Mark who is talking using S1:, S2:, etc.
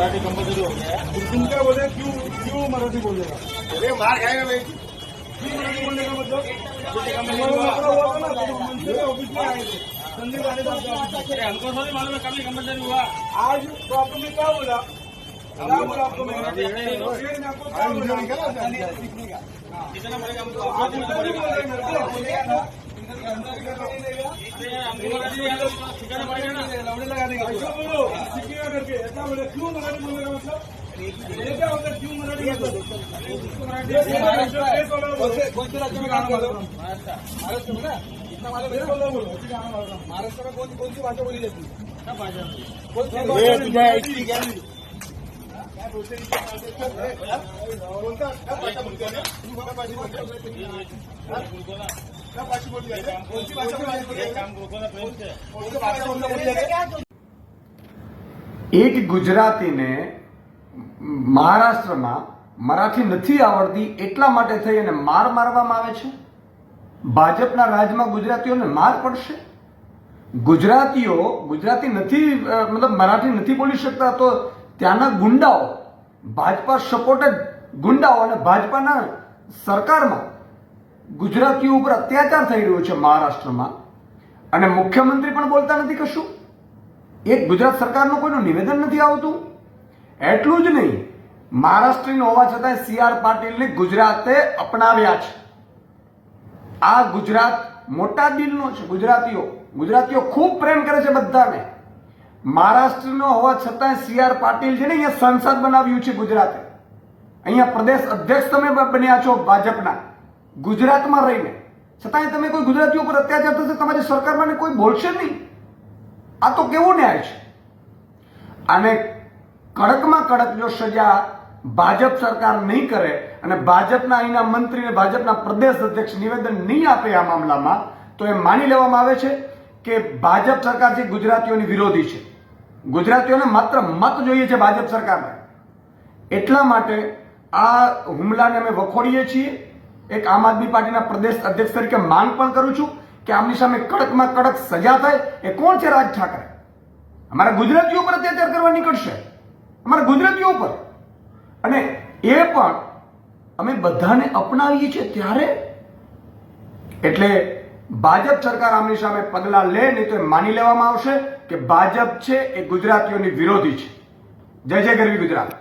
S1: Marathi compulsory हो गया है
S2: तुम क्या बोले क्यों क्यों मराठी बोलेगा
S1: अरे मार खाएगा भाई
S2: क्यों मराठी बोलने का मतलब
S1: जैसे कंपनी
S2: हमारा
S1: हुआ
S2: मतलब हुआ था ना तो हम मंत्री ऑफिस में आए थे संदीप आने का ऑफिस
S1: अरे हमको थोड़ी मालूम है कभी कंपल्सरी हुआ
S2: आज तो आपने क्या बोला क्या बोला आपको मैंने शेर ने आपको क्या बोला
S1: कितना पड़ेगा हमको
S2: आप मराठी बोल रहे हैं मेरे को बोलिए ना
S1: अरे हमको मराठी नहीं आता तो सिखाना पड़ेगा ना
S2: ऐसा बोलो सीखिएगा करके ऐसा बोले क्यों मराठी बोलने का मतलब ये क्या होता है क्यों मराठी मतलब ये केस वाला बोलो।
S1: महाराष्ट्र
S2: केस वाला बोलो ऐसे गाना बोलो।
S3: महाराष्ट्र में कौन कौन सी भाषा बोली जाती है
S4: એક ગુજરાતીને મહારાષ્ટ્રમાં મરાઠી નથી આવડતી એટલા માટે થઈ અને માર મારવામાં આવે છે? ભાજપના રાજમાં ગુજરાતીઓને માર પડશે? ગુજરાતીઓ, ગુજરાતી નથી મતલબ મરાઠી નથી બોલી શકતા તો ત્યાંના ગુંડાઓ, ભાજપા સપોર્ટેડ ગુંડાઓ અને ભાજપાના સરકારમાં ગુજરાતીઓ ઉપર અત્યાચાર થઈ રહ્યો છે મહારાષ્ટ્રમાં. અને મુખ્યમંત્રી પણ બોલતા નથી કશું. એક ગુજરાત સરકારનું કોઈનું નિવેદન નથી આવતું. એટલું જ નહીં, મહારાષ્ટ્રીનો હોવા છતાં સી આર પાટીલને ગુજરાતે અપનાવ્યા છે. આ ગુજરાત મોટા દિલનો છે, ગુજરાતીઓ. ગુજરાતીઓ ખૂબ પ્રેમ કરે છે બધાને. મહારાષ્ટ્રનો હોવા છતાં સી આર પાટીલ છે ને અહીંયા સંસદ બનાવ્યું છે ગુજરાતે. અહીંયા પ્રદેશ અધ્યક્ષ તમે બન્યા છો ભાજપના. ગુજરાતમાં રહીને. છતાંય તમે કોઈ ગુજરાતીઓ પર અત્યાચાર થશે, તમારી સરકારમાં કોઈ બોલશે નહીં. આ તો કેવો ન્યાય છે? આને કડકમાં કડક જો સજા ભાજપ સરકાર નહીં કરે અને ભાજપના અહીંના મંત્રી અને ભાજપના પ્રદેશ અધ્યક્ષ નિવેદન નહીં આપે આ મામલામાં, તો એ માની લેવામાં આવે છે કે ભાજપ સરકાર જે ગુજરાતીઓની વિરોધી છે. ગુજરાતીઓને માત્ર મત જોઈએ છે ભાજપ સરકારને. એટલા માટે આ હુમલાને અમે વખોડીએ છીએ. એક આમ આદમી પાર્ટીના પ્રદેશ અધ્યક્ષ તરીકે માંગ પણ કરું છું કે આમની સામે કડકમાં કડક સજા થાય. એ કોણ છે રાજ ઠાકરે? અમારા ગુજરાતીઓ પર અત્યાચાર કરવા નીકળશે. અમારા ગુજરાતીઓ પર અને એ પણ અમે બધાને અપનાવીએ છીએ ત્યારે? એટલે ભાજપ સરકાર આમની સામે પગલાં લે, નહીં તો માની લેવામાં આવશે કે ભાજપ છે એ ગુજરાતીઓની વિરોધી છે. જય જય ગરવી ગુજરાત.